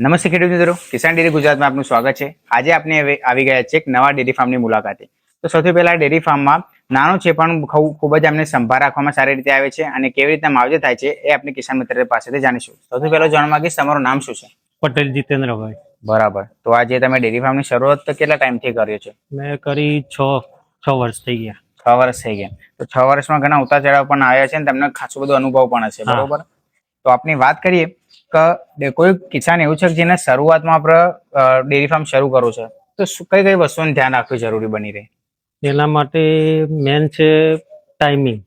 નમસ્તે ખેડૂત મિત્રો. કિસાન ડેરી ગુજરાતમાં આપનું સ્વાગત છે. આજે આપણે હવે આવી ગયા છે એક નવા ડેરી ફાર્મની મુલાકાતે. તો સૌથી પહેલા ડેરી ફાર્મમાં નાનો છે પણ ખૂબ જ અમને સંભાળ રાખવામાં સારી રીતે આવે છે અને કેવી રીતના માવજત થાય છે એ આપણે કિસાન મિત્ર પાસેથી જાણીશું. સૌથી પહેલા જાણવા માંગીશ તમારું નામ શું છે? પટેલ જીતેન્દ્રભાઈ. બરાબર. તો આજે તમે ડેરી ફાર્મની શરૂઆત કેટલા ટાઈમથી કર્યો છે? મેં કરી છ છ વર્ષ થઈ ગયા. છ વર્ષ થઈ ગયા. તો છ વર્ષમાં ઘણા ઉતાર ચઢાવ પણ આવ્યા છે અને તમને ખાસો બધો અનુભવ પણ હશે. બરોબર? તો આપની વાત કરીએ કે કોઈ કિસાન એવું છે કે જેને શરૂઆતમાં આપણે ડેરી ફાર્મ શરૂ કરવું છે તો કઈ કઈ વસ્તુનું ધ્યાન રાખવું જરૂરી બની રહે? એના માટે મેન છે ટાઈમિંગ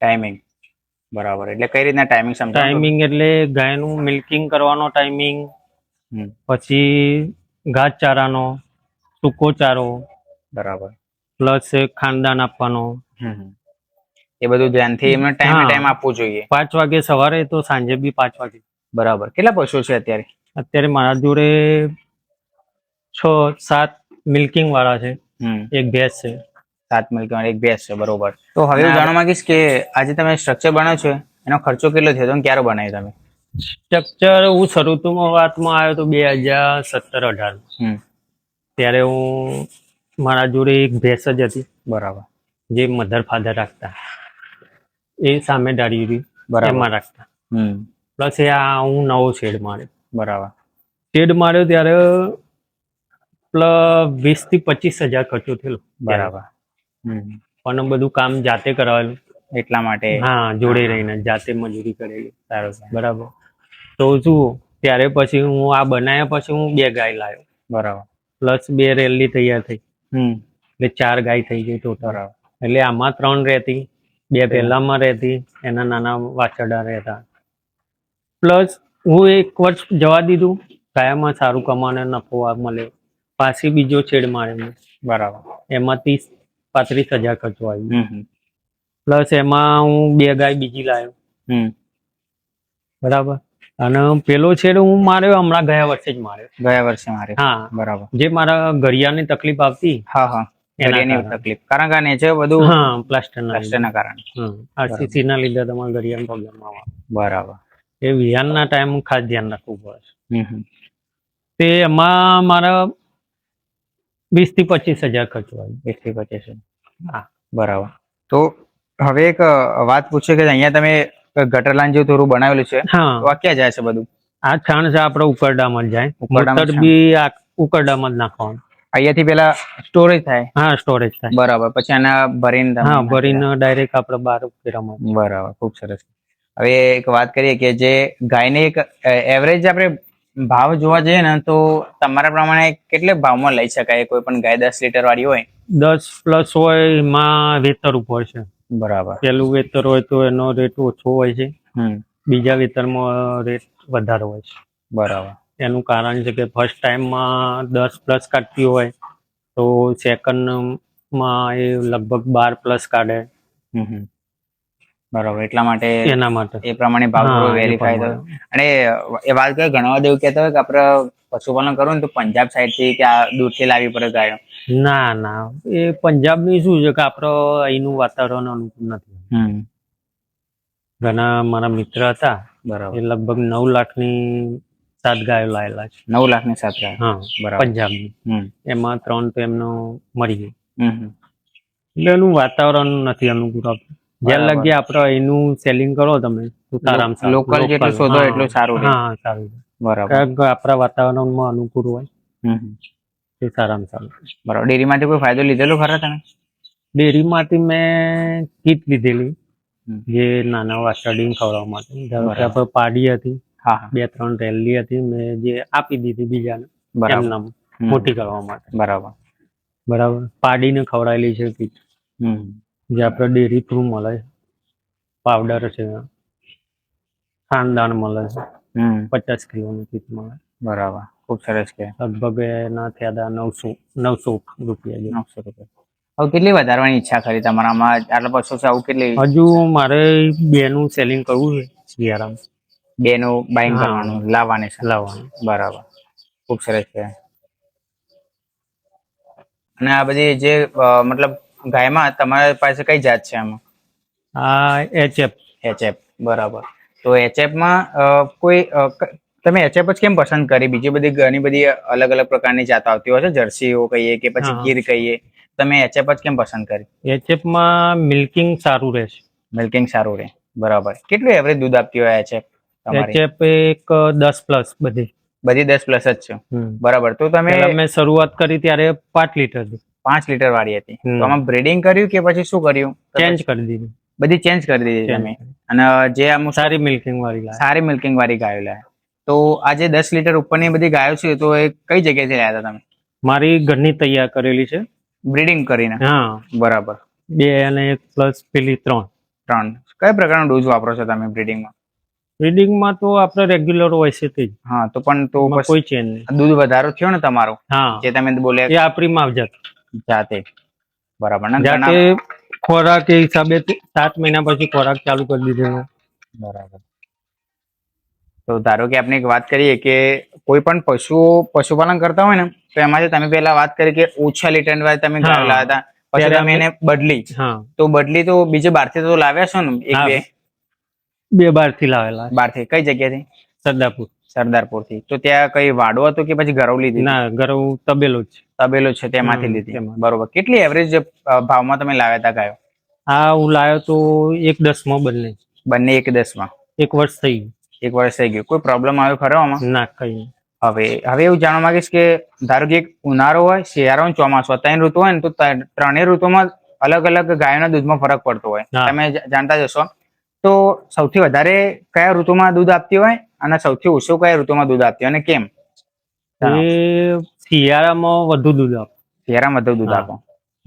ટાઈમિંગ બરાબર. એટલે કઈ રીતના ટાઈમિંગ સમજાવો? ટાઈમિંગ એટલે ગાયનું મિલ્કિંગ કરવાનો ટાઈમિંગ પછી ઘાસચારાનો સૂકો ચારો બરાબર. પ્લસ ખાનદાન આપવાનો. એ બધું ધ્યાનથી એમને ટાઈમ ટાઈમ આપવું જોઈએ. પાંચ વાગે સવારે તો સાંજે બી પાંચ વાગે. બરાબર. કેટલા પશુ છે અત્યારે? અત્યારે મારા જોડે છ સાત મિલ્કિંગ વાળા છે. એક ભેંસ છે. સાત મિનિટ એક ભેંસ છે બરોબર. તો હવે હું જાણવા માંગીશ કે આજે તમે સ્ટ્રક્ચર બનાવ્યો છે એનો ખર્ચો કેટલો થયો અને ક્યારે બનાવ્યો તમે? સ્ટ્રક્ચર હું શરૂઆતમાં વાતમાં આવ્યો તો બે હજાર સત્તર અઢાર. ત્યારે હું મારા જોડે એક ભેંસ જ હતી. બરાબર. જે મધર ફાધર રાખતા. એ સામે ડાળી બરાબર. રાખતા. પ્લસ એ આ હું નવો શેડ માર્યો. બરાબર. શેડ માર્યો ત્યારે પ્લસ વીસથી પચીસ હજાર ખર્ચો થયેલો. બરાબર. પણ બધું કામ જાતે કરાવેલું. એટલા માટે? હા જોડે રહીને જાતે મજૂરી કરેલી. સારું બરાબર. તો શું ત્યારે પછી હું આ બનાવ્યા પછી હું બે ગાય લાવ્યો બરાબર. પ્લસ બે રેલી તૈયાર થઈ. એટલે ચાર ગાય થઈ ગઈ ટોટલ. એટલે આમાં ત્રણ રહેતી બે પહેલામાં રહેતી એના નાના વાછરડા રહેતા. પ્લસ હું એક વર્ષ જવા દીધું. ગાયામાં સારું કમાને નફો મળે. પાછી બીજો છેડ મારે બરાબર. એમાં ત્રીસ પાંત્રીસ હજાર ખર્ચો આવ્યો. પ્લસ એમાં હું બે ગાય બીજી લાવ્યો બરાબર. અને પેલો છેડ હું માર્યો હમણાં ગયા વર્ષે જ માર્યો. ગયા વર્ષે મારે હા. બરાબર. જે મારા ઘડિયાળની તકલીફ આવતી. હા હા. એની તકલીફ. કારણ કે નેચર બધું હા પ્લાસ્ટરના પ્લાસ્ટરના કારણે. આરસીસી ના લીધે તમારા ઘડિયાળ પ્રોબ્લેમ આવે બરાબર. એ વિહાનના ટાઈમ ખાસ ધ્યાન રાખવું પડે હમ તે એમાં મારા વીસથી પચીસ હજાર ખર્ચો આવ્યો વીસથી પચીસ હા. બરાબર. તો હવે એક વાત પૂછે કે અહીંયા તમે ગટરલાન જેવું થોડું બનાવેલું છે હા. આ ક્યાં જાય છે બધું? આ છાણ છે આપણે ઉકરડામાં જ જાય. ઉકરડામાં બી આ ઉકરડામાં જ નાખવાનું. અહીંયાથી પેલા સ્ટોરેજ થાય? હા સ્ટોરેજ થાય. બરાબર. પછી આના ભરીને હા ભરીને ડાયરેક્ટ આપણે બહાર ઉકેરામાં બરાબર. ખૂબ સરસ. હવે એક વાત કરીએ કે જે ગાયને એક એવરેજ આપણે ભાવ જોવા જઈએ ને તો તમારા પ્રમાણે કેટલે ભાવમાં લઈ શકાય કોઈ પણ ગાય દસ લીટર વાળી હોય? દસ પ્લસ હોય એમાં વેતર ઉપર છે. બરાબર. પેલું વેતર હોય તો એનો રેટ ઓછો હોય છે. બીજા વેતરમાં રેટ વધારે હોય છે. બરાબર. એનું કારણ છે કે ફર્સ્ટ ટાઈમમાં દસ પ્લસ કાઢતી હોય તો સેકન્ડમાં એ લગભગ બાર પ્લસ કાઢે. બરાબર એટલા માટે એના માટે. એ પ્રમાણે ભાવ વેરીફાઈ થયો. અને એ વાત કરે ઘણા બધા એવું કહેતા હોય કે આપણે પશુપાલન કરવું ને તો પંજાબ સાઈડથી કે આ દૂરથી લાવી પડે ગાયો. ના ના. એ પંજાબની શું છે કે આપણો અહીંનું વાતાવરણ અનુકૂળ નથી. ઘણા મારા મિત્ર હતા. બરાબર. એ લગભગ નવ લાખની સાત ગાયો લાયેલા છે. નવ લાખની સાત ગાય. હા બરાબર. પંજાબની. એમાં ત્રણ તો એમનો મરી ગઈ. એટલે એનું વાતાવરણ નથી અનુકૂળ આપતું. જ્યાં. લગી આપણે એનું સેલિંગ કરો તમે તો લોકલ જેટલું શોધો એટલું સારું હા સારું બરાબર. આપણા વાતાવરણમાં અનુકૂળ હોય. તે સારામાં સારું બરાબર. ડેરીમાંથી કોઈ ફાયદો લીધેલો ખરા તમે ડેરીમાંથી મેં કીટ લીધેલી જે નાના વાછરડીને ખવડાવવા માટે. ધારો કે પાડી હતી બે ત્રણ રેલી હતી મેં જે આપી દીધી બીજાને બરાબર. મોટી કરવા માટે. બરાબર. બરાબર. પાડીને ખવડાવેલી છે કીટ. જે આપણે ડેરી થ્રુ મળે પાવડર છે. ખાનદાન મળે છે. પચાસ કિલોની કીટ મળે. બરાબર. ખૂબ સરસ કે લગભગ એના થયા હતા નવસો નવસો રૂપિયા નવસો રૂપિયા. હવે કેટલી વધારવાની ઈચ્છા ખરી તમારામાં? આટલા પશુ છે આવું કેટલી? હજુ મારે બેનું સેલિંગ કરવું છે શિયાળામાં. બેનું બાઇંગ. કરવાનું લાવવાની છે. લાવવાનું. બરાબર. ખૂબ સરસ છે. અને આ બધી જે મતલબ ગાયમાં તમારી પાસે કઈ જાત છે આમાં? આ એચએફ એચએફ બરાબર. તો એચએફમાં કોઈ તમે એચએફ જ કેમ પસંદ કરી? બીજી બધી ઘણી બધી અલગ અલગ પ્રકારની જાતો આવતી હોય છે જર્સીઓ કહીએ કે પછી ગીર કહીએ. તમે એચએફ જ કેમ પસંદ કરી? એચએફમાં મિલ્કિંગ સારું રહે છે. મિલ્કિંગ સારું રહે બરાબર. કેટલું એવરેજ દૂધ આપતી હોય એચએફ એચએફ એક દસ પ્લસ બધી. બધી દસ પ્લસ જ છે. બરાબર. તો તમે મેં શરૂઆત કરી ત્યારે પાંચ લીટર પાંચ લીટર વાળી હતી. તો આમાં બ્રીડિંગ કર્યું કે પછી શું કર્યું? ચેન્જ કરી દીધું. બધી ચેન્જ કરી દીધી અમે તમે. અને જે આમ સારી મિલ્કિંગ વાળી સારી મિલ્કિંગ વાળી ગાયો લાયા તો આજે દસ લીટર ઉપરની બધી ગાયો છે તો એ કઈ જગ્યાએથી લાયા હતા તમે? મારી ઘરની તૈયાર કરેલી છે. બ્રીડિંગ કરીને? હા. બરાબર. બે અને પ્લસ પેલી ત્રણ. ત્રણ. કયા પ્રકારનો ડોઝ વાપરો છો તમે બ્રીડિંગમાં બ્રીડિંગમાં તો આપણે રેગ્યુલર હોય છે તે હા તો પણ તો કોઈ ચેન્જ નહીં. દૂધ વધારો થયો ને તમારો? હા. જે તમે બોલ્યા એ આપણી માવજત જાતે. બરાબર. ને જાતે ઘણા ખોરાક એ હિસાબે તે સાત મહિના પછી ખોરાક ચાલુ કરી દીધેલો બરાબર. તો ધારો કે આપણે એક વાત કરીએ કે કોઈ પણ પશુઓ પશુપાલન કરતા હોય ને તો એમાંથી તમે પહેલા વાત કરી કે ઓછા લીટર વાળી તમે ગાયો હા. લાવ્યા હતા પછી ત્યારે તમે અમે- એને બદલી. હા. તો બદલી તો બીજે બહારથી તો લાવ્યા છો ને એક હા. બે? બે બારથી લાવેલા. બહારથી કઈ જગ્યાથી? સરદારપુર. સરદારપુરથી. તો ત્યાં કઈ વાડો હતો કે પછી ઘરવ લીધી ના ગરવ તબેલો જ. છે. તબેલો છે તેમાંથી લીધી. બરોબર. કેટલી એવરેજ ભાવમાં તમે લાવ્યા હતા ગાયો? આ હું લાવ્યો તો એક દસમાં બંને. બંને એક દસમાં? એક વર્ષ થઈ ગયું. એક વર્ષ થઈ ગયું. કોઈ પ્રોબ્લેમ આવ્યો ખરો આમાં? ના કઈ હવે હવે એવું જાણવા માંગીશ કે ધારો કે એક ઉનાળો હોય શિયાળો ચોમાસું ત્રણ ઋતુ હોય ને તો ત- ત્રણેય ઋતુમાં અલગ અલગ ગાયોના દૂધમાં ફરક પડતો હોય. તમે જાણતા જશો તો સૌથી વધારે કયા ઋતુમાં દૂધ આપતી હોય? અને સૌથી ઓછું કયા ઋતુમાં દૂધ આપતી? અને કેમ? એ શિયાળામાં વધુ દૂધ આપે. શિયાળામાં વધુ દૂધ. આપો.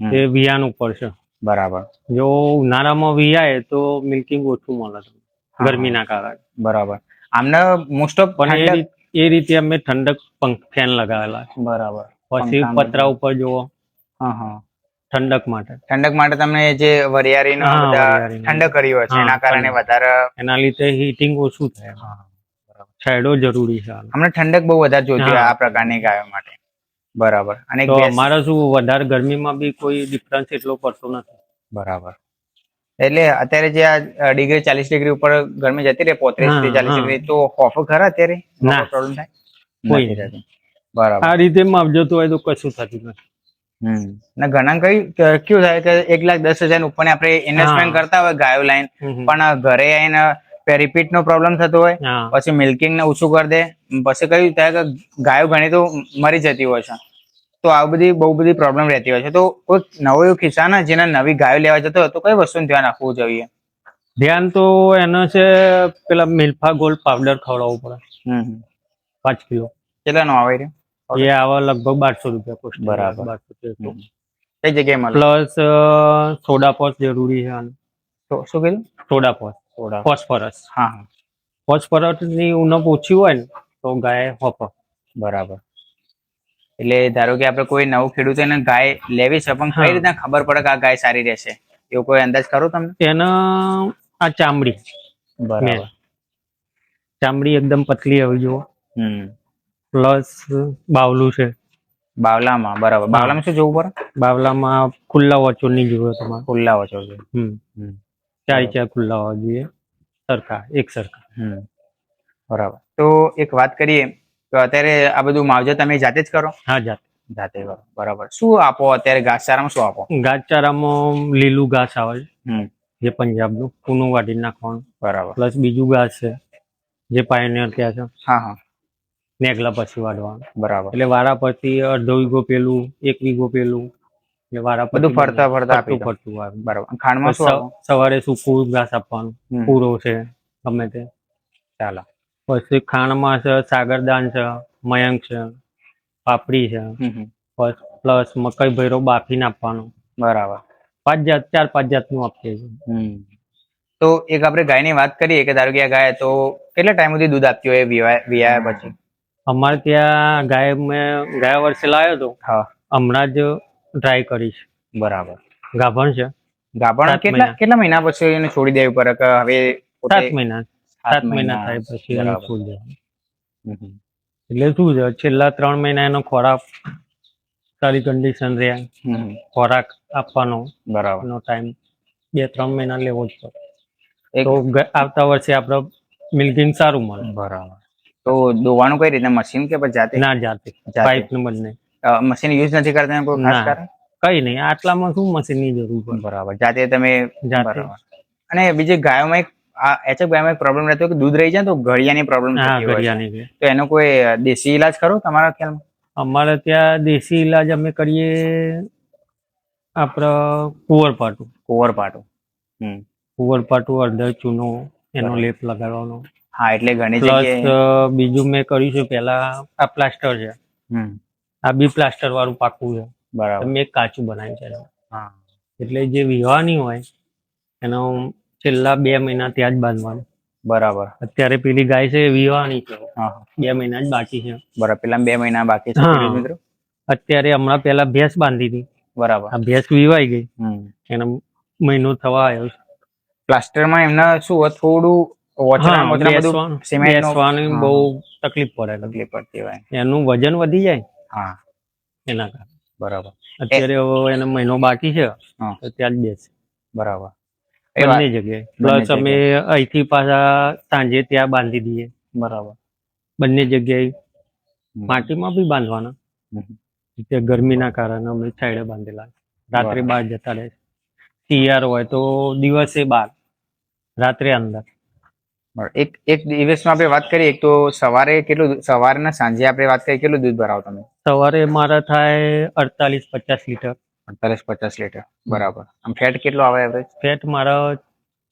એ વિયાન ઉપર છે. બરાબર. જો ઉનાળામાં વિયાય તો મિલ્કિંગ ઓછું મળે. ગરમીના કારણે. બરાબર. આમને મોસ્ટ ઓફ પણ એ રીતે અમે ઠંડક પંખ ફેન લગાવેલા બરાબર. પછી પતરા ઉપર જુઓ. હા હા. ઠંડક માટે. ઠંડક માટે તમે જે વરિયાળીનો. ઠંડક કરી હોય છે એના કારણે વધારે એના લીધે હીટિંગ ઓછું થાય. છેડો જરૂરી છે હમણાં અમને ઠંડક બહુ વધારે જોઈતી હોય આ પ્રકારની ગાયો માટે. બરાબર. અને તો અમારે શું વધારે ગરમીમાં બી કોઈ ડિફરન્સ એટલો પડતો નથી. બરાબર. એટલે અત્યારે જે આ ડિગ્રી ચાલીસ ડિગ્રી ઉપર ગરમી જતી રહે પોત્રીસથી ચાલીસ ડિગ્રી તો હોફ ખરા અત્યારે? ના. પ્રોબ્લેમ થાય? કોઈ. બરાબર. આ રીતે માવજત હોય તો કશું થતું નથી. ને ઘણા કઈ કેવું થાય કે એક લાખ દસ હજાર ઉપર આપણે ઇન્વેસ્ટમેન્ટ. કરતા હોય ગાયો લાઈન પણ ઘરે આવીને રિપીટ નો પ્રોબ્લેમ થતો હોય પછી મિલ્કિંગ ને ઓછું કરી દે પછી કયું થાય કે ગાયો ઘણી તો મરી જતી હોય છે. તો આ બધી બહુ બધી પ્રોબ્લેમ રહેતી હોય છે. તો કોઈ નવો એવો કિસ્સા ને જેને નવી ગાયો લેવા જતો હોય તો કઈ વસ્તુનું ધ્યાન રાખવું જોઈએ? ધ્યાન તો એનો છે પેલા મિલ્ફા ગોલ્ડ પાવડર ખવડાવવું પડે. પાંચ કિલો. કેટલાનો આવે રહ્યો એ આવા લગભગ બારસો રૂપિયા કોસ્ટ. બરાબર. બારસો કઈ જગ્યાએ પ્લસ સોડા પોસ જરૂરી છે આનું. તો શું કીધું? સોડા પોસ. સોડા ફોસ્ફરસ હા. હા ફોસ્ફરસની ઉણપ ઓછી હોય ને તો ગાય હોપ. બરાબર. એટલે ધારો કે આપણે કોઈ નવું ખેડૂત એને ગાય લેવી છે પણ કઈ રીતના ખબર પડે કે આ ગાય સારી રહેશે? એવો કોઈ અંદાજ કરો તમને? એના આ ચામડી. બરાબર. ચામડી એકદમ પતલી આવી જુઓ. હમ. પ્લસ બાવલું છે. બાવલામાં બરાબર. બાવલામાં શું જોવું પડે? બાવલામાં ખુલ્લા વચોની જોવે તમારે. ખુલ્લા વચો છે હમ. હમ. ચાર ચાર ખુલ્લા હોવા જોઈએ. સરખા એક સરખા. હમ. બરાબર. તો એક વાત કરીએ તો અત્યારે આ બધું માવજત તમે જાતે જ કરો? હા જાત. જાતે કરો. બરાબર. શું આપો અત્યારે? ઘાસચારામાં શું આપો? ઘાસચારામાં લીલું ઘાસ આવે છે. જે પંજાબનું કૂનું વાટી નાખવાનું. બરાબર. પ્લસ બીજું ઘાસ છે જે પાયોનિયર ત્યાં છે. હા હા. નેગલા પછી વાઢવાનું. બરાબર. એટલે વારા પછી અડધો વીઘો પેલું એક વીઘો પેલું એટલે વારા બધું ફરતા ફરતા આપી ફરતું. આવે બરાબર. ખાંડમાં શું સવારે સૂકું ઘાસ આપવાનું? પૂરો છે ગમે તે. ચાલો. પછી ખાંડમાં છે સાગરદાન છે મયંક છે પાપડી છે. પ્લસ મકઈ ભૈરો બાફીને આપવાનું. બરાબર. પાંચ જાત ચાર પાંચ જાતનું આપીએ છીએ. તો એક આપણે ગાયની વાત કરીએ કે ધારો કે આ ગાય તો કેટલા ટાઈમ સુધી દૂધ આપતી હોય વિવાય પછી? અમારે ત્યાં ગાય મેં ગયા વર્ષે લાવ્યો હતો હા. હમણાં જ ટ્રાય કરીશ. બરાબર. ગાભણ છે. ગાભણ કેટલા કેટલા મહિના પછી એને છોડી દેવી પડે કે હવે સાત મહિના. સાત મહિના થાય પછી એને છોડી દેવાનું. એટલે શું છે છેલ્લા ત્રણ મહિના એનો ખોરાક સારી કન્ડિશન રહે. ખોરાક આપવાનો બરાબર. નો ટાઈમ બે ત્રણ મહિના લેવો જ પડે. તો આવતા વર્ષે આપણે મિલ્કિંગ સારું મળે. બરાબર. તો દોવાનું કઈ રીતે? મશીન કે પછી જાતે? ના જાતે. પાઇપનું બંને. અ, મશીન યુઝ નથી કરતા કોઈ ખાસ કારણ? કઈ નહીં. આટલામાં શું મશીનની જરૂર પડે? બરાબર. જાતે તમે જાતે. અને બીજી ગાયોમાં એક આ એચએફ ગાયમાં એક પ્રોબ્લેમ રહેતો કે દૂધ રહી જાય તો ઘડિયાની પ્રોબ્લેમ હા. ઘડિયાની તો એનો કોઈ દેશી ઈલાજ ખરો તમારા ખ્યાલમાં? અમારે ત્યાં દેશી ઈલાજ અમે કરીએ આપડે કુંવરપાટું. કુંવરપાટું. હમ. કુંવરપાટું ચૂનો એનો લેપ લગાડવાનો. હા એટલે ઘણી પ્લસ બીજું મેં કર્યું છે પેલા આ પ્લાસ્ટર છે. હમ. આ બી પ્લાસ્ટર વાળું પાકું છે. બરાબર. મેં કાચું બનાવ્યું છે હા. એટલે જે વિવાહની હોય એનો છેલ્લા બે મહિના ત્યાં જ બાંધવાનું. બરાબર. અત્યારે પેલી ગાય છે વિવાની છે. બે મહિના જ બાકી છે. બરાબર પેલા બે મહિના બાકી છે મિત્રો? અત્યારે હમણાં પેલા ભેંસ બાંધી હતી. બરાબર. આ ભેંસ વિવાઈ ગઈ. એનો મહિનો થવા આવ્યો છે. પ્લાસ્ટરમાં એમના શું હોય થોડું બધું સિમેન્ટ બહુ તકલીફ પડે. તકલીફ પડતી હોય. એનું વજન વધી જાય. હા. એના કારણે. બરાબર. અત્યારે હવે એનો મહિનો બાકી છે તો ત્યાં જ બેસે. બરાબર. બંને જગ્યાએ. પ્લસ અમે અહીંથી પાછા સાંજે ત્યાં બાંધી દઈએ. બરાબર. બંને જગ્યાએ માટીમાં બી બાંધવાના. તે ગરમીના કારણે અમે સાઈડે બાંધેલા. રાત્રે. બહાર જતા રહે. છે. શિયાળ હોય તો દિવસે બહાર રાત્રે અંદર. એક એક દિવસમાં આપણે વાત કરીએ તો સવારે કેટલું સવારના સાંજે આપણે વાત કરીએ કેટલું દૂધ ભરાવો તમે? સવારે મારા થાય અડતાલીસ પચાસ લીટર. અડતાલીસ પચાસ લીટર બરાબર. આમ ફેટ કેટલો આવે એવરેજ ફેટ મારા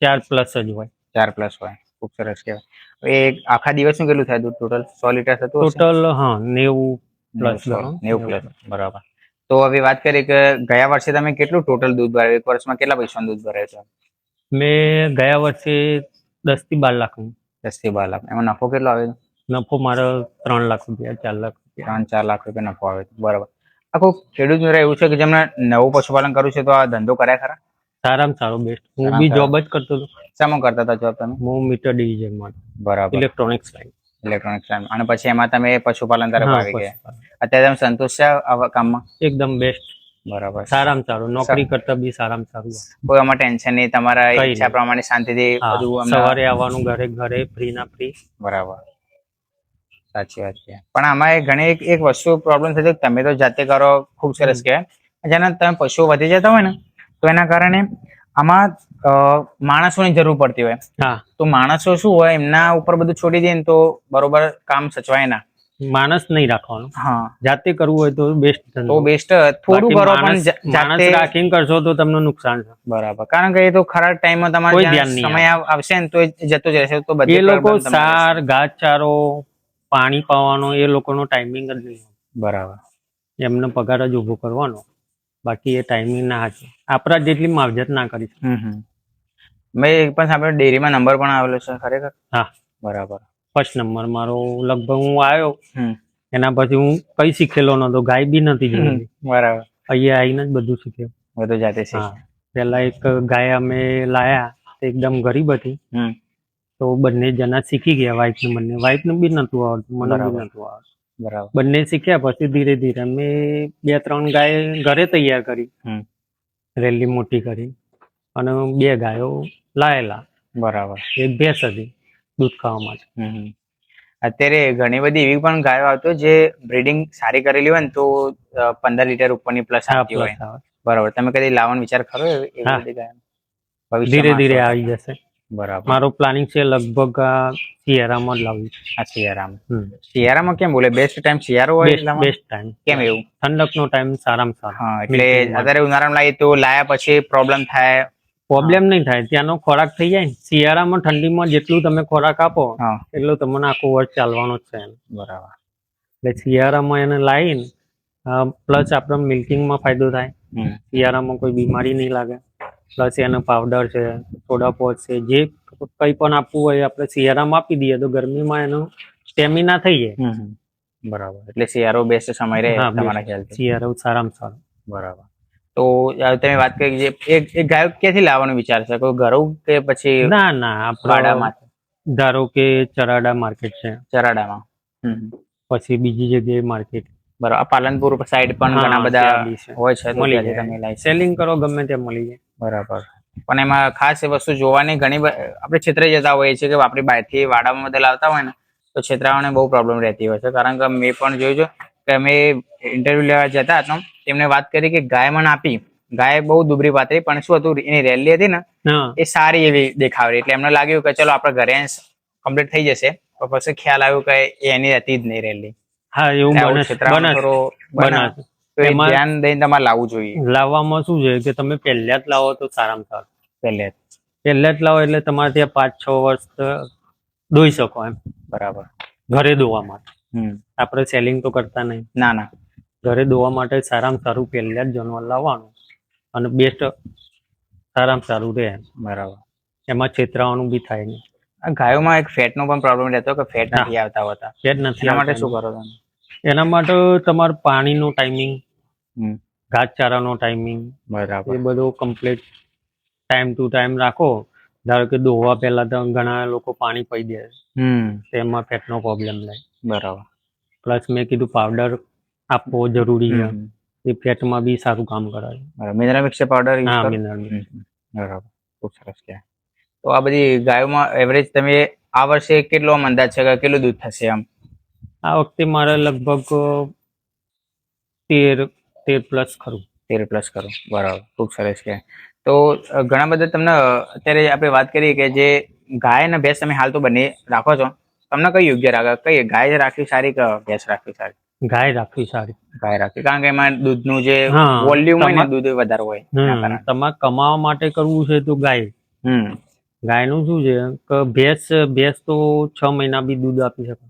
ચાર પ્લસ જ હોય. ચાર પ્લસ હોય. ખૂબ સરસ કહેવાય. એ આખા દિવસનું કેટલું થાય દૂધ ટોટલ? સો લીટર થતું ટોટલ હા નેવું પ્લસ નેવું પ્લસ બરાબર. તો હવે વાત કરીએ કે ગયા વર્ષે તમે કેટલું ટોટલ દૂધ ભરાયું? એક વર્ષમાં કેટલા પૈસાનું દૂધ ભરાયું છે? મેં ગયા વર્ષે દસથી બાર લાખનું દસથી બાર લાખ એમાં નફો કેટલો આવે? નફો મારો ત્રણ લાખ રૂપિયા ચાર લાખ ત્રણ ચાર લાખ રૂપિયા નફો આવે. બરાબર. આખો ખેડૂત મિત્ર એવું છે કે જેમણે નવું પશુપાલન કરવું છે તો આ ધંધો કર્યા ખરા? સારામાં સારો બેસ્ટ હું બી જોબ જ કરતો હતો. શામાં કરતા હતા જોબ તમે? હું મીટર ડિવિઝનમાં બરાબર. ઇલેક્ટ્રોનિક્સ લાઈન ઇલેક્ટ્રોનિક્સ અને પછી એમાં તમે પશુપાલન તરફ આવી ગયા. અત્યારે તમે સંતોષ છે આવા કામમાં? એકદમ બેસ્ટ બરાબર. સારામાં સારું. નોકરી કરતા બી સારામાં સારું. કોઈ આમાં ટેન્શન નહીં. તમારા ઈચ્છા પ્રમાણે શાંતિથી બધું સવારે આવવાનું ઘરે ઘરે ફ્રી ના ફ્રી બરાબર. સાચી વાત છે. પણ આમાં એક ઘણી એક વસ્તુ પ્રોબ્લેમ થતી તમે તો જાતે કરો ખૂબ સરસ કહેવાય. જેના તમે પશુઓ વધી જતા હોય ને તો એના કારણે આમાં માણસોની જરૂર પડતી હોય. હા. તો માણસો શું હોય? એમના ઉપર બધું છોડી દે ને તો બરોબર કામ સચવાય ના. માણસ નહીં રાખવાનું. હા. જાતે કરવું હોય તો બેસ્ટ તો બેસ્ટ થોડું કરો પણ જાતે રાખીને કરશો તો તમને નુકસાન છે. બરાબર. કારણ કે એ તો ખરા ટાઈમમાં તમારે સમય આવશે ને તો જતો જ રહેશે તો એ લોકો સાર ઘાસચારો પાણી પાવાનો એ લોકોનો ટાઈમિંગ જ નહીં. બરાબર. એમનો પગાર જ ઊભો કરવાનો. બાકી એ ટાઈમિંગ ના હાચે. આપણા જેટલી માવજત ના કરી મેં એક પણ સાંભળ્યો ડેરીમાં નંબર પણ આવેલો છે ખરેખર? હા. બરાબર. ફર્સ્ટ નંબર મારો લગભગ હું આવ્યો એના પછી હું કઈ શીખેલો નતો ગાય બી નથી જોઈ બરાબર. અહીંયા આવીને જ બધું શીખ્યું. બધું જાતે છે પેલા એક ગાય અમે લાયા એકદમ ગરીબ હતી. તો બંને જણા શીખી ગયા વાઇફ ને બંને. વાઇફ ને બી નતું આવડતું મને બી નતું આવડતું. બરાબર. બંને શીખ્યા પછી ધીરે ધીરે અમે બે ત્રણ ગાય ઘરે તૈયાર કરી. રેલી મોટી કરી. અને બે ગાયો લાયેલા. બરાબર. એક ભેંસ હતી. દૂધ ખાવામાં હમ. અત્યારે ઘણી બધી એવી પણ ગાયો આવતો જે બ્રીડિંગ સારી કરેલી હોય ને તો પંદર લીટર ઉપરની પ્લસ આવતી હોય. બરાબર. તમે કદી લાવવાનો વિચાર ખરો એવી એવી બધી ગાયો ધીરે ધીરે આવી જશે. બરાબર. મારો પ્લાનિંગ છે લગભગ આ શિયાળામાં જ લાવવી. આ શિયાળામાં. શિયાળામાં કેમ બોલે? બેસ્ટ ટાઈમ શિયાળો હોય બેસ્ટ બેસ્ટ ટાઈમ કેમ એવું? ઠંડકનો ટાઈમ સારામાં સારો. હા એટલે અત્યારે ઉનાળામાં લાવીએ તો લાયા પછી પ્રોબ્લેમ થાય. પ્રોબ્લેમ નહીં થાય. ત્યાંનો ખોરાક થઈ જાય શિયાળામાં ઠંડીમાં જેટલું તમે ખોરાક આપો એટલું તમને આખો વર્ષ ચાલવાનો જ છે બરાબર. એટલે શિયાળામાં એને લાવીને પ્લસ આપણે મિલ્કિંગમાં ફાયદો થાય. શિયાળામાં કોઈ બીમારી નહીં લાગે. પ્લસ એનો પાવડર છે સોડા પોચ છે જે કંઈ પણ આપવું હોય આપણે શિયાળામાં આપી દઈએ તો ગરમીમાં એનો સ્ટેમિના થઈ જાય. બરાબર. એટલે શિયાળો બેસ્ટ સમય રહે તમારા ખ્યાલ શિયાળો સારામાં સારો. બરાબર. તો તમે વાત કરી જે એક ગાયક ક્યાંથી લાવવાનો વિચાર છે? કોઈ ઘરું કે પછી ના ના ભાડામાં ધારો કે ચરાડા માર્કેટ છે. ચરાડામાં. પછી બીજી જગ્યાએ માર્કેટ. બરાબર. પાલનપુર સાઈડ પણ ઘણા બધા હોય છે મળી જાય. તમે લાઈ સેલિંગ કરો ગમે ત્યાં મળી જાય. બરાબર. પણ એમાં ખાસ એ વસ્તુ જોવાની ઘણી આપણે છેતરાઈ જતા હોઈએ છીએ કે આપણી બહારથી વાડામાં બધા લાવતા હોય ને તો છેતરાઓને બહુ પ્રોબ્લેમ રહેતી હોય છે. કારણ કે મેં પણ જોયું છે કે અમે ઇન્ટરવ્યુ લેવા જતા હતા. તેમને વાત કરી કે ગાય મને આપી. ગાય બહુ દુબરી પાતળી પણ શું હતું? એની રેલી હતી ને એ સારી એવી દેખાવડી એટલે એમને લાગ્યું કે ચલો આપણે ઘરે કમ્પ્લીટ થઈ જશે. પણ પછી ખ્યાલ આવ્યો કે એની હતી જ નહીં રેલી હા એવું ધ્યાન દઈને તમારે લાવવું જોઈએ. લાવવામાં શું છે કે તમે પહેલા જ લાવો તો સારામાં સારું. જ. પહેલા જ લાવો એટલે તમારે ત્યાં પાંચ છ વર્ષ દોઈ શકો એમ. બરાબર. ઘરે દોવા માટે. આપણે સેલિંગ તો કરતા નહીં. ના ના. ઘરે દોવા માટે સારામાં સારું પહેલા જ જાનવર લાવવાનું અને બેસ્ટ સારામાં સારું રહે. બરાબર. એમાં છેતરાવાનું બી થાય નહીં. આ ગાયોમાં એક ફેટનો પણ પ્રોબ્લેમ રહેતો કે ફેટ નથી આવતા હોતા. ફેટ નથી એના માટે શું કરો તમે? એના માટે તમારે પાણીનો ટાઈમિંગ ઘાસચારાનો ટાઈમિંગ બરાબર. એ બધો કમ્પ્લીટ ટાઈમ ટુ ટાઈમ રાખો. ધારો કે દોવા પહેલા તો ઘણા લોકો પાણી પી દે. હમ. તેમાં ફેટનો પ્રોબ્લેમ થાય બરાબર. પ્લસ મેં કીધું પાવડર આપવો જરૂરી છે. એ ફેટમાં બી સારું કામ કરે છે. મિનરલ મિક્સર પાવડર હા મિનરલ. બરાબર. ખૂબ સરસ છે. તો આ બધી ગાયોમાં એવરેજ તમે આ વર્ષે કેટલો આમ અંદાજ છે? કે કેટલું દૂધ થશે આમ? આ વખતે મારે લગભગ તેર તેર પ્લસ ખરું. તેર પ્લસ કરો બરાબર. ખૂબ સરસ કહેવાય તો ઘણા બધા તમને અત્યારે આપણે વાત કરીએ કે જે ગાય અને ભેંસ તમે હાલ તો બંને રાખો છો. તમને કઈ યોગ્ય રાખે? કઈ ગાય રાખવી સારી કે ભેંસ રાખવી સારી? ગાય રાખવી સારી. ગાય રાખવી. કારણ કે એમાં દૂધનું જે વોલ્યુમ હોય ને દૂધ વધારે હોય તમારે કમાવા માટે કરવું છે તો ગાય. હમ. ગાયનું શું છે? કે ભેંસ ભેંસ તો છ મહિના બી દૂધ આપી શકે.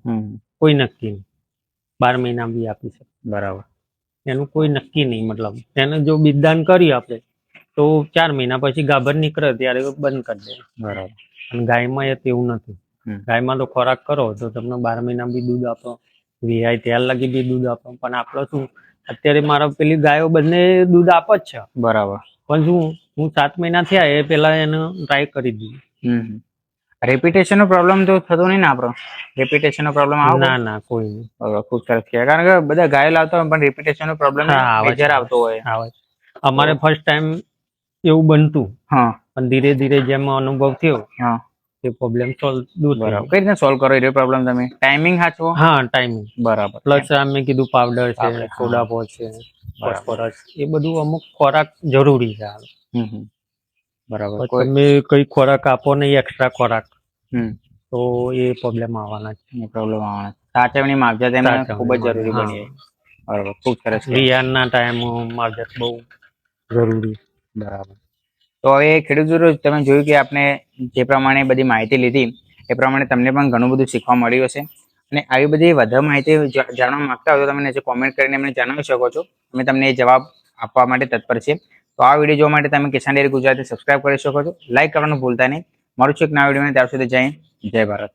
કોઈ નક્કી નહીં. બાર મહિના બી આપી શકે. બરાબર. એનું કોઈ નક્કી નહીં મતલબ. એને જો બિદાન કરી આપણે તો ચાર મહિના પછી ગાભર નીકળે ત્યારે બંધ કરી દે. બરાબર. અને ગાયમાં એ તેવું નથી. ગાયમાં તો ખોરાક કરો તો તમને બાર મહિના બી દૂધ આપો વીઆઈ ત્યાર લગી બી દૂધ આપો. પણ આપણે શું અત્યારે મારા પેલી ગાયો બંને દૂધ આપે જ છે. બરાબર. પણ શું હું સાત મહિના થયા એ પેલા એને ટ્રાય કરી દીધું. રેપ્યુટેશન નો પ્રોબ્લેમ તો થતો નહીં ને આપણો? રેપ્યુટેશન નો પ્રોબ્લેમ આવે? ના ના કોઈ નહીં. ખૂબ સરસ કહેવાય કારણ કે બધા ગાયો લાવતા હોય પણ રેપ્યુટેશન નો પ્રોબ્લેમ મેજર આવતો હોય. આવે અમારે ફર્સ્ટ ટાઈમ એવું બનતું. હા. પણ ધીરે ધીરે જેમ અનુભવ થયો હા. તે પ્રોબ્લેમ સોલ્વ દૂર બરાબર. કઈ રીતે સોલ્વ કરો એ પ્રોબ્લેમ તમે? ટાઈમિંગ હાચો હા ટાઈમિંગ બરાબર. પ્લસ મેં કીધું પાવડર છે. સોડાપો છે ફોસ્ફરસ એ બધું અમુક ખોરાક જરૂરી છે હાલ. બરાબર. તમે કઈ ખોરાક આપો નહીં એક્સ્ટ્રા ખોરાક. હમ. તો એ પ્રોબ્લેમ આવવાના છે પ્રોબ્લેમ આવવાનો સાચવણી માવજત એમ ખૂબ જ જરૂરી બની બરાબર. ખૂબ સરસ રિયાના ટાઈમ માવજત બહુ જરૂરી. તો હવે ખેડૂત મિત્રો તમે જોયું કે આપણે જે પ્રમાણે બધી માહિતી લીધી, એ પ્રમાણે તમને પણ ઘણું બધું શીખવા મળ્યું હશે. અને આવી બધી વધારે માહિતી જાણવા માંગતા હોય તો તમે નીચે કોમેન્ટ કરીને અમને જણાવી શકો છો. અમે તમને એ જવાબ આપવા માટે તત્પર છીએ. તો આ વીડિયો જોવા માટે તમે કિસાન ડેરી ગુજરાતી સબસ્ક્રાઇબ કરી શકો છો. લાઇક કરવાનું ભૂલતા નહીં. મારું છે એક નવા વિડીયોને ત્યાર સુધી જય જય ભારત.